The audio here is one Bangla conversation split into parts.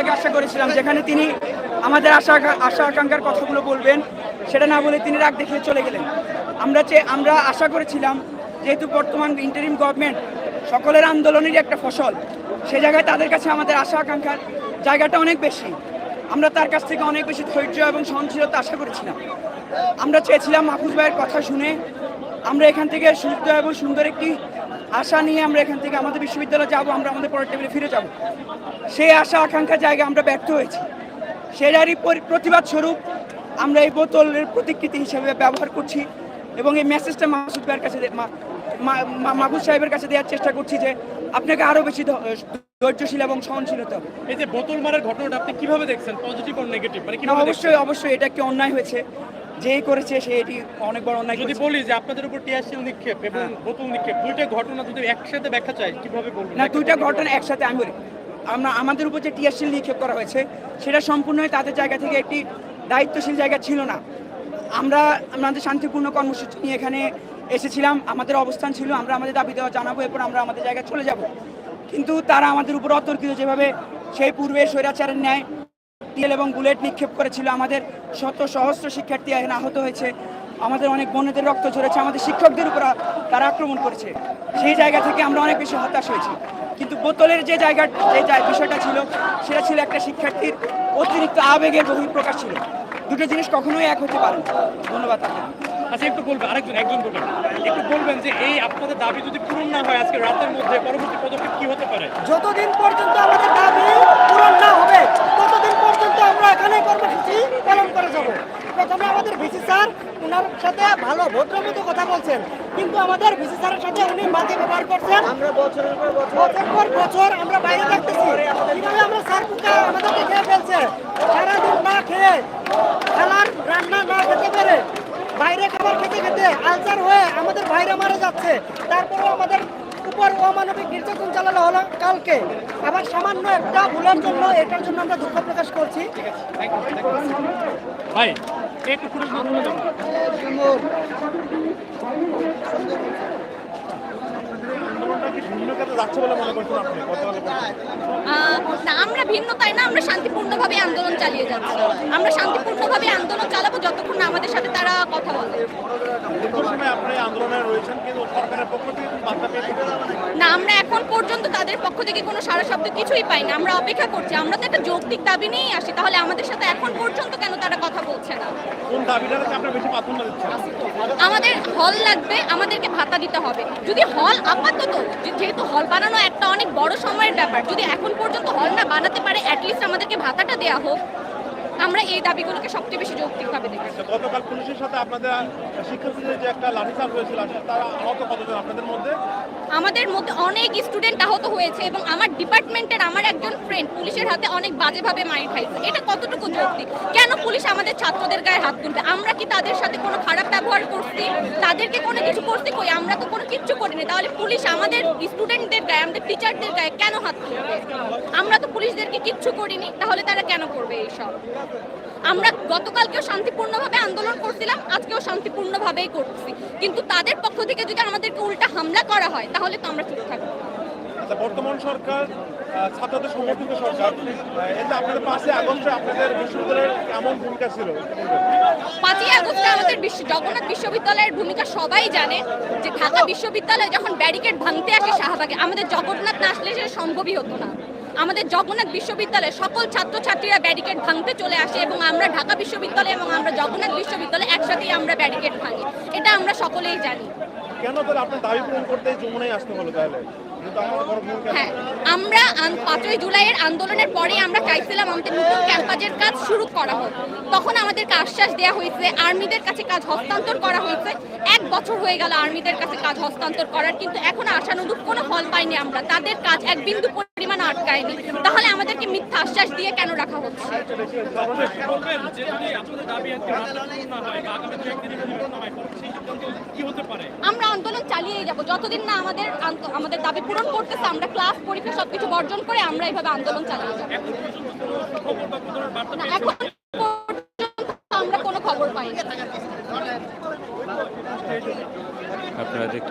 আগে আশা করেছিলাম, যেখানে তিনি আমাদের আশা আশা আকাঙ্ক্ষার কথাগুলো বলবেন, সেটা না বলে তিনি রাগ দেখিয়ে চলে গেলেন। আমরা যে আমরা আশা করেছিলাম, যেহেতু বর্তমান ইন্টারিম গভর্নমেন্ট সকলের আন্দোলনেরই একটা ফসল, সে জায়গায় তাদের কাছে আমাদের আশা আকাঙ্ক্ষার জায়গাটা অনেক বেশি। আমরা তার কাছ থেকে অনেক বেশি ধৈর্য এবং সহনশীলতা আশা করেছিলাম। আমরা চেয়েছিলাম মাহফুজ ভাইয়ের কথা শুনে আমরা এখান থেকে সুস্থ এবং সুন্দর একটি আশা নিয়ে আমরা এখান থেকে আমাদের বিশ্ববিদ্যালয়ে যাব আমরা আমাদের পরের টেবিলে ফিরে যাব। সেই আশা আকাঙ্ক্ষার জায়গায় আমরা ব্যর্থ হয়েছি। সেটারই পরি- প্রতিবাদ স্বরূপ আমরা এই বোতলের প্রতিকৃতি হিসেবে ব্যবহার করছি এবং এই মেসেজটা মাহফুজ ভাইয়ের কাছে দে- মা- মা- মা- সাহেবের কাছে দেওয়ার চেষ্টা করছি যে আপনাকে আরও বেশি ধৈর্যশীল এবং সহনশীল হতে হবে। এই যে বোতল মারার ঘটনাটা আপনি কীভাবে দেখছেন? পজিটিভ আর নেগেটিভ মানে অবশ্যই অবশ্যই এটা একটি অন্যায় হয়েছে। যেই করেছে সে এটি অনেক বড় অন্যায় যদি। বলি যে আপনাদের উপর টিয়ারশিল নিক্ষেপ এবং হ্যাঁ। বোতল নিক্ষেপ দুইটা ঘটনা যদি একসাথে ব্যাখ্যা চাই কীভাবে বলবেন না দুইটা ঘটনা একসাথে আমি বলি আমরা আমাদের উপর যে টিয়ারশিল নিক্ষেপ করা হয়েছে সেটা সম্পূর্ণই তাদের জায়গা থেকে একটি দায়িত্বশীল জায়গা ছিল না আমরা আমাদের শান্তিপূর্ণ কর্মসূচি নিয়ে এখানে এসেছিলাম আমাদের অবস্থান ছিল আমরা আমাদের দাবি দেওয়া জানাব এরপর আমরা আমাদের জায়গায় চলে যাব কিন্তু তারা আমাদের উপর অতর্কিত যেভাবে সেই পূর্বে স্বৈরাচারের ন্যায় টিএল এবং বুলেট নিক্ষেপ করেছিল আমাদের শত সহস্র শিক্ষার্থী এখানে আহত হয়েছে। আমাদের অনেক বোনেদের রক্ত ঝরেছে আমাদের শিক্ষকদের উপর তারা আক্রমণ করেছে। সেই জায়গা থেকে আমরা অনেক বেশি হতাশ হয়েছি। কিন্তু বোতলের যে জায়গা যে বিষয়টা ছিল সেটা ছিল একটা শিক্ষার্থীর অতিরিক্ত আবেগের বহিঃপ্রকাশ ছিল। দুটো জিনিস কখনোই এক হতে পারে ধন্যবাদ আপনাকে। আচ্ছা একটু বলবেন আরেকজন একজন বলবেন। একটু বলবেন যে এই আপনাদের দাবি যদি পূরণ না হয় আজকে রাতের মধ্যে পরবর্তী পদক্ষেপ কি হতে পারে? যতদিন পর্যন্ত আমাদের দাবি পূরণ না হবে ততদিন আমরা এখানে কর্মসূচি পালন করে যাব। প্রথমে আমাদের ভিসি স্যার ওনার সাথে ভালো ভদ্রমতো কথা বলছেন। কিন্তু আমাদের ভিসি স্যারের সাথে উনি মাঝে ব্যবহার করছেন। আমরা বছরের পর বছর পর বছর আমরা বাইরে থাকতেছি। কীভাবে আমরা স্যার পুকা আমাদেরকে খেয়ে ফেলছে? সারাদিন না খেয়ে খালার রান্না না খেতে পেরে বাইরে খাবার খেতে খেতে আলসার হয়ে আমাদের বাইরে মারা যাচ্ছে। তারপরেও আমাদের উপর অমানবিক নির্যাতন চালানো হলো কালকে। আবার সামান্য একটা ভুলের জন্য এটার জন্য আমরা দুঃখ প্রকাশ করছি। ভাই না আমরা ভিন্নতায় না আমরা শান্তিপূর্ণভাবে আন্দোলন চালিয়ে যাচ্ছি। আমরা শান্তিপূর্ণভাবে আন্দোলন চালাবো যতক্ষণ না আমাদের সাথে তারা কথা বলে। না আমরা এখন পর্যন্ত তাদের পক্ষ থেকে কোনো সারা শব্দ কিছুই পাই না আমরা অপেক্ষা করছি আমরা তো একটা যৌক্তিক দাবি নিয়েই আসি তাহলে আমাদের সাথে এখন পর্যন্ত কেন তারা কথা বলছে না? আমাদের হল লাগবে আমাদেরকে ভাতা দিতে হবে। যদি হল আপাতত যেহেতু হল বানানো একটা অনেক বড় সময়ের ব্যাপার, যদি এখন পর্যন্ত হল না বানাতে পারে অ্যাটলিস্ট আমাদেরকে ভাতাটা দেওয়া হোক। আমরা এই দাবিগুলোকে সবচেয়ে বেশি যৌক্তিকভাবে দেখি। গতকাল পুলিশের সাথে আপনাদের শিক্ষার্থীদের যে একটা লাঠিচার্জ হয়েছিল তারা আহত কতজন আপনাদের মধ্যে? আমাদের মধ্যে অনেক স্টুডেন্ট আহত হয়েছে এবং আমার ডিপার্টমেন্টের আমার একজন ফ্রেন্ড পুলিশের হাতে অনেক বাজেভাবে মাইর খাইছে। এটা কতটুকু যৌক্তিক? কেন পুলিশ আমাদের ছাত্রদের গায়ে হাত তুলবে? আমরা কি তাদের সাথে কোনো খারাপ ব্যবহার করছি? তাদেরকে কোনো কিছু করতে কই? আমরা তো কোনো কিচ্ছু করিনি তাহলে পুলিশ আমাদের স্টুডেন্টদের গায়ে আমাদের টিচারদের গায়ে কেন হাত তুলবে? আমরা তো পুলিশদেরকে কিচ্ছু করিনি। তাহলে তারা কেন করবে এইসব? আমরা গতকালকেও শান্তিপূর্ণভাবে আন্দোলন করছিলাম আজকেও শান্তিপূর্ণভাবেই করছি। কিন্তু তাদের পক্ষ থেকে যদি আমাদেরকে উল্টা হামলা করা হয় তাহলে তো আমরা চুপ থাকব। আচ্ছা বর্তমান সরকার ছাত্রদের সমর্থিত সরকার এতে আপনাদের আগস্টে আপনাদের বিশ্ববিদ্যালয়ের এমন ভূমিকা ছিল? পাঁচই আগস্টে আমাদের বিশ্ব জগন্নাথ বিশ্ববিদ্যালয়ের ভূমিকা সবাই জানে যে ঢাকা বিশ্ববিদ্যালয় যখন ব্যারিকেড ভাঙতে আসে শাহবাগে আমাদের জগন্নাথ না আসলে সেটা সম্ভবই হতো না। আমাদের জগন্নাথ বিশ্ববিদ্যালয়ে সকল ছাত্রছাত্রীরা ব্যারিকেড ভাঙতে চলে আসে এবং আমরা ঢাকা বিশ্ববিদ্যালয় এবং আমরা জগন্নাথ বিশ্ববিদ্যালয় একসাথেই আমরা ব্যারিকেড ভাঙি। এটা আমরা সকলেই জানি। কেন তাহলে আপনার দাবি পূরণ করতে যমুনায় আসতে হলো তাহলে? হ্যাঁ আমরা পাঁচই জুলাইয়ের আন্দোলনের পরে আমরা চাইছিলাম আমাদের নতুন ক্যাম্পাসের কাজ শুরু করা হোক। তখন আমাদেরকে আশ্বাস দেওয়া হয়েছে, আর্মিদের কাছে কাজ হস্তান্তর করা হয়েছে। এক বছর হয়ে গেল আর্মিদের কাছে কাজ হস্তান্তর করার, কিন্তু এখন আশানুরূপ কোনো ফল পাইনি আমরা। তাদের কাজ এক বিন্দু পরিমাণ আটকায়নি। তাহলে আমাদেরকে মিথ্যা আশ্বাস দিয়ে কেন রাখা হচ্ছে? আমরা আন্দোলন চালিয়ে যাব। যতদিন না আমাদের আমাদের দাবি পূরণ করতেছে আমরা ক্লাস পরীক্ষা সবকিছু বর্জন করে আমরা এইভাবে আন্দোলন চালিয়ে যাব। এখন আমরা কোনো খবর পাইনি। আপনারা দেখ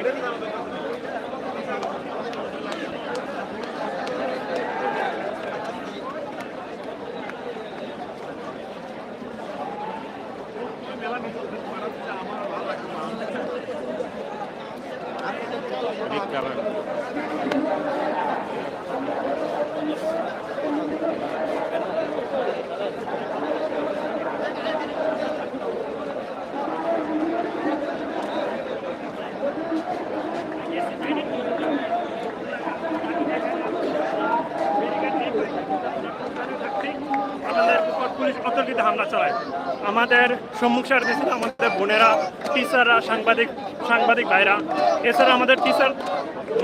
এটা কি চালায় আমাদের সম্মুখ সার দিয়েছিল আমাদের বোনেরা টিচাররা সাংবাদিক সাংবাদিক ভাইরা। এছাড়া আমাদের টিচার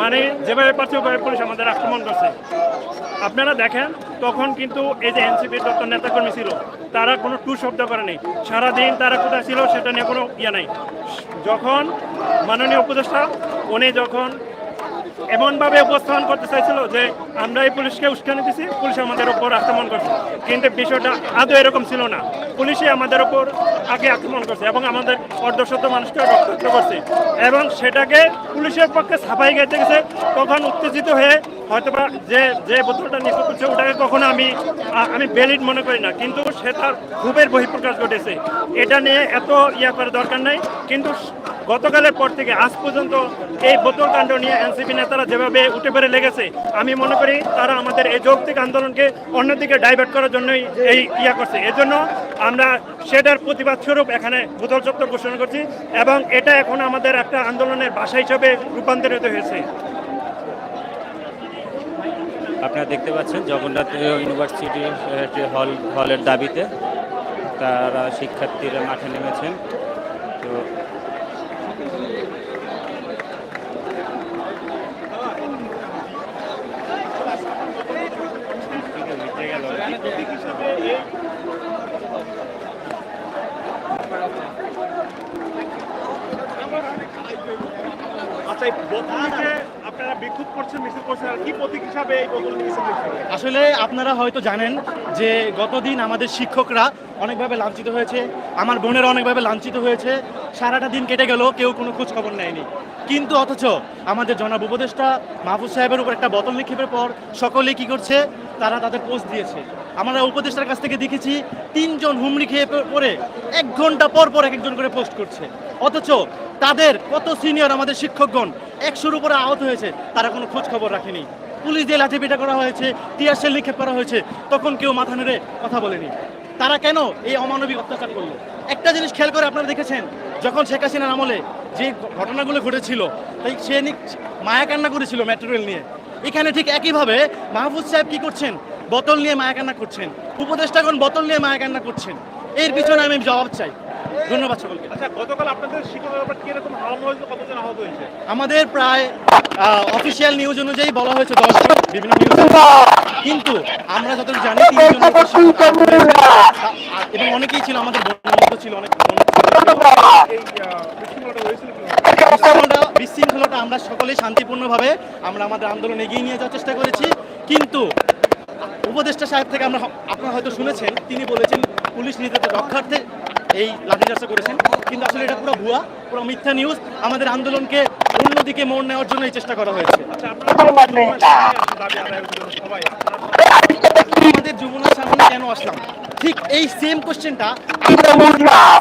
মানে যেভাবে পারছে, ওভাবে পুলিশ আমাদের আক্রমণ করছে। আপনারা দেখেন, তখন কিন্তু এই যে এনসিপির যত নেতাকর্মী ছিল, তারা কোনো টু শব্দ করেনি। সারাদিন তারা কোথায় ছিল সেটা নিয়ে কোনো ইয়ে নাই। যখন মাননীয় উপদেষ্টা, উনি যখন এমনভাবে উপস্থাপন করতে চাইছিল যে আমরা এই পুলিশকে উস্কানি দিছি, পুলিশ আমাদের উপর আক্রমণ করছে। কিন্তু বিষয়টা আদৌ এরকম ছিল না। পুলিশই আমাদের উপর আগে আক্রমণ করছে এবং আমাদের অর্ধশত মানুষকে রক্তাক্ত করছে। এবং সেটাকে পুলিশের পক্ষে ছাপাই গেছে গেছে। তখন উত্তেজিত হয়ে হয়তো বা যে যে বোতলটা নিখোঁজ করছে ওটাকে কখনো আমি আমি ভ্যালিড মনে করি না। কিন্তু সে তার ক্ষোভের বহিঃপ্রকাশ ঘটেছে। এটা নিয়ে এত ইয়া করার দরকার নাই। কিন্তু গতকালের পর থেকে আজ পর্যন্ত এই বোতল কাণ্ড নিয়ে এনসিপি নেতারা যেভাবে উঠে পড়ে লেগেছে, আমি মনে করি তারা আমাদের এই যৌক্তিক আন্দোলনকে অন্যদিকে ডাইভার্ট করার জন্যই এই ইয়া করছে। এজন্য আমরা সেটার প্রতিবাদ স্বরূপ এখানে ভূতল চত্বর ঘোষণা করছি এবং এটা এখন আমাদের একটা আন্দোলনের ভাষা হিসেবে রূপান্তরিত হয়েছে। আপনারা দেখতে পাচ্ছেন জগন্নাথ ইউনিভার্সিটি হল, হলের দাবিতে তারা শিক্ষার্থীরা মাঠে নেমেছেন। তো আচ্ছা এই বোতল যে আপনারা বিক্ষোভ করছেন মিছিল করছেন আর কি প্রতীক হিসাবে এই বোতল মিছিল করছেন আসলে আপনারা হয়তো জানেন যে গতদিন আমাদের শিক্ষকরা অনেকভাবে লাঞ্ছিত হয়েছে, আমার বোনেরা অনেকভাবে লাঞ্ছিত হয়েছে। সারাটা দিন কেটে গেল, কেউ কোনো খোঁজ খবর নেয়নি। কিন্তু অথচ আমাদের জনাব উপদেষ্টা মাহফুজ সাহেবের উপর একটা বোতল নিক্ষেপের পর সকলে কি করছে? তারা তাদের পোস্ট দিয়েছে। আমরা উপদেষ্টার কাছ থেকে দেখেছি, তিনজন হুমড়ি খেয়ে প- পড়ে এক ঘণ্টা পর পর এক একজন করে পোস্ট করছে। অথচ তাদের কত সিনিয়র আমাদের শিক্ষকগণ একশোর উপরে আহত হয়েছে, তারা কোনো খোঁজ খবর রাখেনি। পুলিশ দিয়ে লাঠিপিটা করা হয়েছে, টিয়ার সেল নিক্ষেপ করা হয়েছে, তখন কেউ মাথা নেড়ে কথা বলেনি। তারা কেন এই অমানবিক অত্যাচার করল? একটা জিনিস খেয়াল করে আপনারা দেখেছেন, যখন শেখ হাসিনার আমলে যে ঘটনাগুলো ঘটেছিল, তাই সে মায়া কান্না করেছিল মেট্রো রেল নিয়ে। এখানে ঠিক একইভাবে মাহফুজ সাহেব কি করছেন? বোতল নিয়ে মায়া কান্না করছেন। উপদেষ্টাগণ বোতল নিয়ে মায়া কান্না করছেন। এর পিছনে আমি জবাব চাই। ধন্যবাদ সকলকে। আচ্ছা গতকাল আপনাদের শিক্ষকের উপর কীরকম হামলা হয়েছে কতজন আহত হয়েছে? আমাদের প্রায় অফিসিয়াল নিউজ অনুযায়ী বলা হয়েছে দশ জন বিভিন্ন নিউজ কিন্তু আমরা যতটুকু জানি আহত এবং অনেকেই ছিল আমাদের বন্ধুর ছিল অনেক বিশৃঙ্খলাটা আমরা সকলেই শান্তিপূর্ণভাবে আমরা আমাদের আন্দোলন এগিয়ে নিয়ে যাওয়ার চেষ্টা করেছি। কিন্তু উপদেষ্টা সাহেব থেকে আমরা আপনারা হয়তো শুনেছেন তিনি বলেছেন পুলিশ নিজেদের রক্ষার্থে এই লাঠিচার্জটা করেছেন। কিন্তু আসলে এটা পুরো ভুয়া পুরো মিথ্যা নিউজ আমাদের আন্দোলনকে অন্যদিকে মোড় নেওয়ার জন্য এই চেষ্টা করা হয়েছে। আচ্ছা সবাই আমাদের যমুনার সামনে কেন আসলাম? ঠিক এই সেম কোশ্চেনটা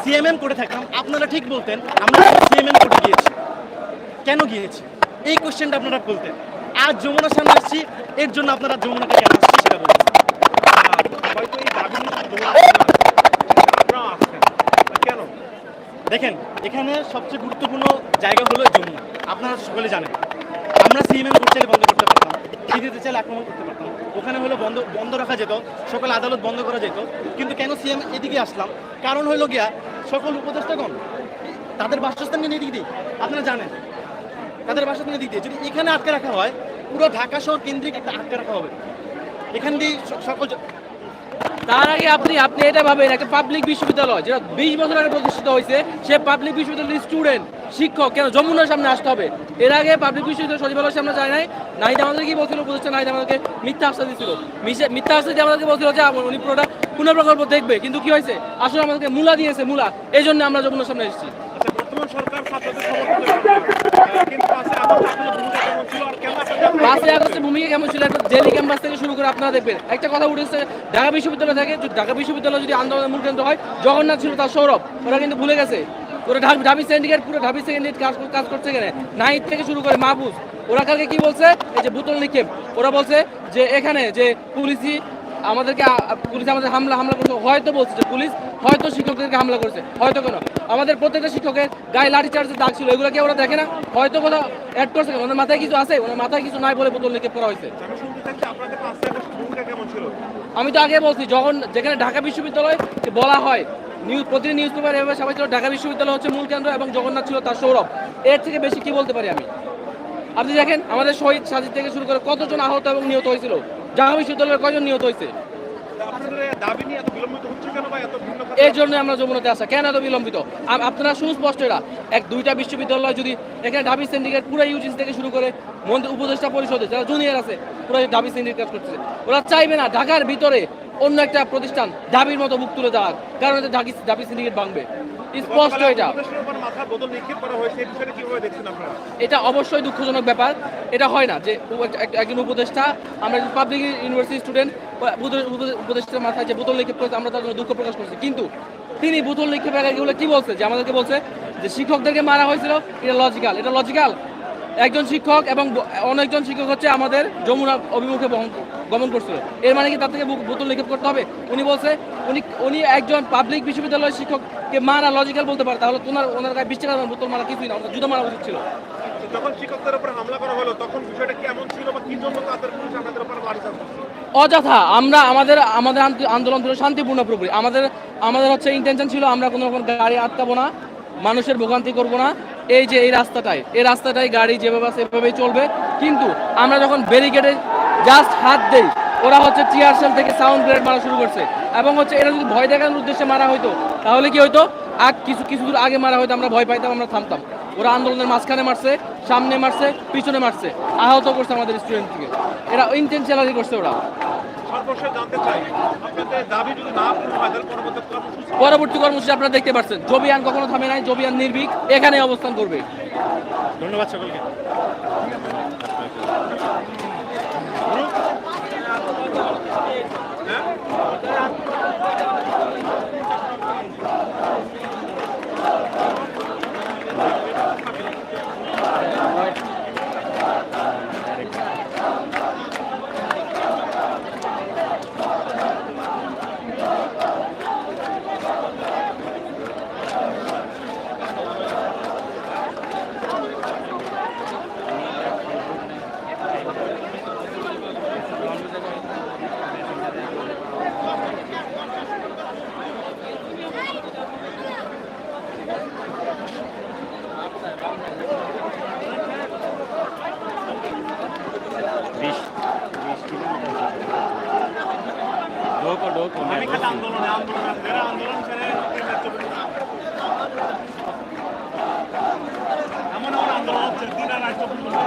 সিএমএম করে থাকতাম আপনারা ঠিক বলতেন আমরা সিএমএম করে গিয়েছি। কেন গিয়েছি? এই কোশ্চেনটা আপনারা বলতেন। আজ যমুনার সামনে আসছি এর জন্য আপনারা যমুনাকে কেন আসছি সেটা বলতেন হয়তো এই দাবি নিয়ে আপনারা আসছেন কেন দেখেন, এখানে সবচেয়ে গুরুত্বপূর্ণ জায়গা হলো যমুনা আপনারা সকলে জানেন। আমরা সিএমএম করতে চাইলে বন্ধ করতে পারতাম। সিডিতে চাইলে আক্রমণ করতে পারতাম। ওখানে হলো বন্ধ বন্ধ রাখা যেত, সকল আদালত বন্ধ করা যেত। কিন্তু কেন সিএম এদিকে আসলাম? কারণ হলো গিয়া, সকল উপদেষ্টাগণ, তাদের বাসস্থান নিয়ে এদিকে দিই আপনারা জানেন, তাদের বাসস্থান দিক দিয়ে, যদি এখানে আটকে রাখা হয়, পুরো ঢাকা শহর কেন্দ্রিক একটা আটকে রাখা হবে। এখান দিয়ে সকল তার আগে আপনি আপনি এটা ভাবেন, একটা পাবলিক বিশ্ববিদ্যালয়, যেটা বিশ বছর আগে প্রতিষ্ঠিত হয়েছে, সে পাবলিক বিশ্ববিদ্যালয়ের স্টুডেন্ট শিক্ষক, কেন যমুনার সামনে আসতে হবে? এর আগে পাবলিক বিশ্ববিদ্যালয় সচিবালয়ের সামনে যায় নাই, নাহিদ আমাদের কি বলছিল প্রতিষ্ঠান নাহিদ আমাদেরকে মিথ্যা আশ্বাস দিয়েছিল মিথ্যা আশ্বাস দিয়ে আমাদেরকে বলছিল যে উনি পুরোটা পুনঃ প্রকল্প দেখবে। কিন্তু কি হয়েছে? আসলে আমাদেরকে মূলা দিয়েছে, মূলা। এই জন্য আমরা যমুনার সামনে এসেছি। পাঁচই আগস্টের ভূমিকা কেমন ছিল একটা জেলি ক্যাম্পাস থেকে শুরু করে আপনারা দেখবেন। একটা কথা উঠেছে, ঢাকা বিশ্ববিদ্যালয় থেকে ঢাকা বিশ্ববিদ্যালয় যদি আন্দোলনের মূল কেন্দ্র হয়, জগন্নাথ ছিল তার সৌরভ। ওরা কিন্তু ভুলে গেছে। ওরা ঢাবি সিন্ডিকেট পুরো ঢাবি সিন্ডিকেট কাজ কাজ করছে এখানে। নাইট থেকে শুরু করে মাহবুজ ওরা কালকে কি বলছে? এই যে বোতল নিক্ষেপ। ওরা বলছে যে এখানে যে পুলিশই আমাদেরকে পুলিশ আমাদের হামলা হামলা করছে। হয়তো বলছে পুলিশ, হয়তো শিক্ষকদেরকে হামলা করছে, হয়তো কেন। আমাদের প্রত্যেকটা শিক্ষকের গায়ে লাঠি চার্জের দাগ ছিল, এগুলো কি ওরা দেখে না? হয়তো কোথাও অ্যাড করছে কেন? ওনার মাথায় কিছু আছে? ওনার মাথায় কিছু নাই বলে বোতল নিক্ষেপ করা হয়েছে। আমি তো আগে বলছি, যখন যেখানে ঢাকা বিশ্ববিদ্যালয় বলা হয় নিউজ প্রতিদিন নিউজ পেপার এভাবে সবাই ছিল, ঢাকা বিশ্ববিদ্যালয় হচ্ছে মূল কেন্দ্র এবং জগন্নাথ ছিল তার সৌরভ। এর থেকে বেশি কি বলতে পারি আমি? আপনি দেখেন, আমাদের শহীদ সাজিদ থেকে শুরু করে কতজন আহত এবং নিহত হয়েছিল? ঢাকা বিশ্ববিদ্যালয়ে কয়জন নিহত হয়েছে? এই দাবি জন্য আমরা যমুনাতে আসা কেন এত বিলম্বিত? আপ- আপনারা সুস্পষ্ট এরা এক দুইটা বিশ্ববিদ্যালয় যদি এখানে ডাবি সিন্ডিকেট পুরো ইউজিসি থেকে শুরু করে মন্ত্রী উপদেষ্টা পরিষদে, যারা জুনিয়র আছে, পুরো ডাবি সিন্ডিকেট কাজ করতেছে। ওরা চাইবে না ঢাকার ভিতরে অন্য একটা প্রতিষ্ঠান ডাবির মতো বুক তুলে দেওয়ার। কারণ ঢাকি ডাবি সিন্ডিকেট ভাঙবে। স্পষ্ট এটা। বোতল নিক্ষেপ করা বিষয়টা কীভাবে দেখছেন আপনারা? এটা অবশ্যই দুঃখজনক ব্যাপার। এটা হয় না যে একজন উপদেষ্টা, আমরা পাবলিক ইউনিভার্সিটি স্টুডেন্ট উপদেষ্টার মাথায় যে বোতল নিক্ষেপ করেছে, আমরা তার জন্য দুঃখ প্রকাশ করছি। কিন্তু তিনি বোতল নিক্ষেপের আগে এগুলো কি বলছে? যে আমাদেরকে বলছে যে শিক্ষকদেরকে মারা হয়েছিল, এটা লজিক্যাল এটা লজিক্যাল একজন শিক্ষক এবং অনেকজন শিক্ষক হচ্ছে আমাদের যমুনা অভিমুখে গমন করছিল এর মানে কি তার থেকে বোতল নিক্ষেপ করতে হবে? উনি বলছে উনি উনি একজন পাবলিক বিশ্ববিদ্যালয়ের শিক্ষককে মারা লজিক্যাল বলতে পারে তাহলে ওনার ওনার গায়ে বিশ টাকা বোতল মারা কিছুই না ওনার জুতো মারা উচিত ছিল। যখন শিক্ষকদের উপর হামলা করা হলো তখন বিষয়টা কেমন ছিল বা কি জন্য তাদের পুলিশ আপনাদের উপর লাঠি অযথা আমরা আমাদের আমাদের আন্দোলন ছিল শান্তিপূর্ণ পুরোপুরি আমাদের আমাদের হচ্ছে ইন্টেনশন ছিল আমরা কোনো রকম গাড়ি আটকাবো না মানুষের ভোগান্তি করব না। এই যে এই রাস্তাটাই এই রাস্তাটাই গাড়ি যেভাবে আছে এভাবেই চলবে। কিন্তু আমরা যখন ব্যারিকেডে জাস্ট হাত দেই, ওরা হচ্ছে টিয়ার সেল থেকে সাউন্ড গ্রেড মারা শুরু করছে। এবং হচ্ছে এরা যদি ভয় দেখানোর উদ্দেশ্যে মারা হইতো, তাহলে কি হইতো? আগ কিছু কিছু দূর আগে মারা হয়তো আমরা ভয় পাইতাম আমরা থামতাম। ওরা আন্দোলনের মাঝখানে মারছে সামনে মারছে পিছনে মারছে। আহত করছে আমাদের স্টুডেন্টকে এরা ইন্টেনশনালি করছে ওরা। পরবর্তী কর্মসূচি আপনারা দেখতে পাচ্ছেন। জবিয়ান কখনো থামে নাই জবিয়ান নির্ভীক এখানে অবস্থান করবে। ধন্যবাদ সকলকে বিশ বিশ কিলোমিটার ঢোকো ঢোকো আমি খালি আন্দোলনে আন্দোলন ছেড়ে এমন এমন আন্দোলন হচ্ছে দিন আর রাত চব্বিশ ঘণ্টা।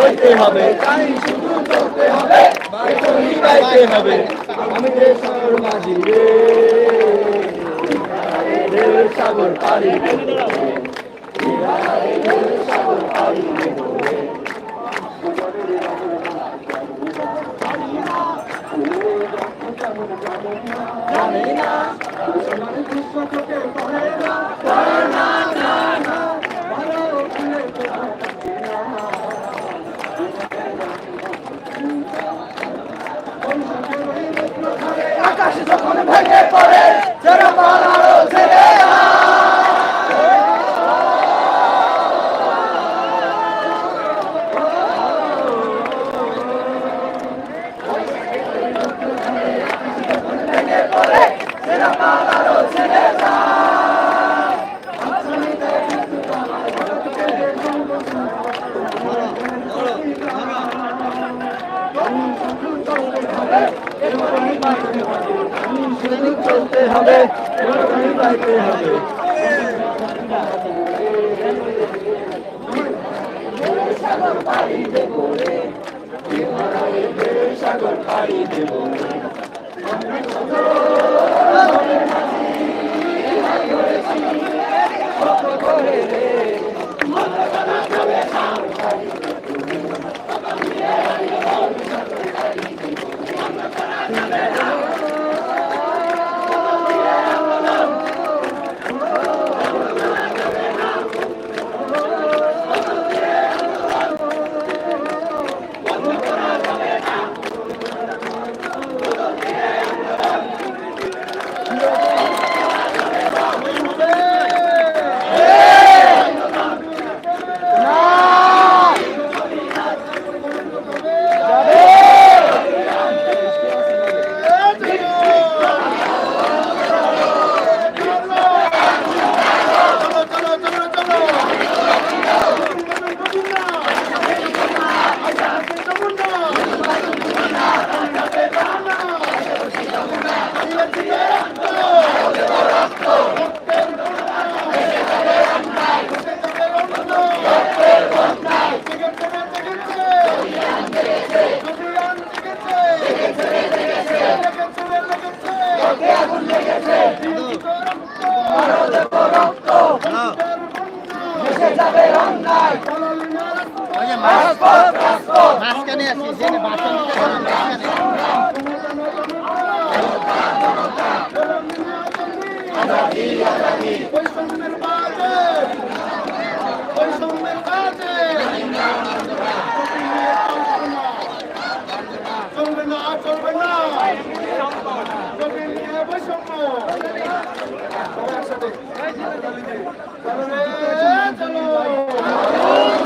হইতে হবে তাই শুধু চলতে হবে বাইতনি গাইতে হবে আমি দেশের মাঝি রে সাগর পাড়ি দেব রে। ঢেউয়ের সাগর পাড়ি দেব রে। জানি না মুসলমান বিশ্ব থেকে পড়ে না পড়ে না না না ভালো খুলে তো থাকে না। আকাশ যখন ভেঙে পড়ে যারা বৈষম্যের বাজে বৈষম্যের বাজে চলবে না চলবে না চলবে নিয়ে বৈষম্য চলো চলো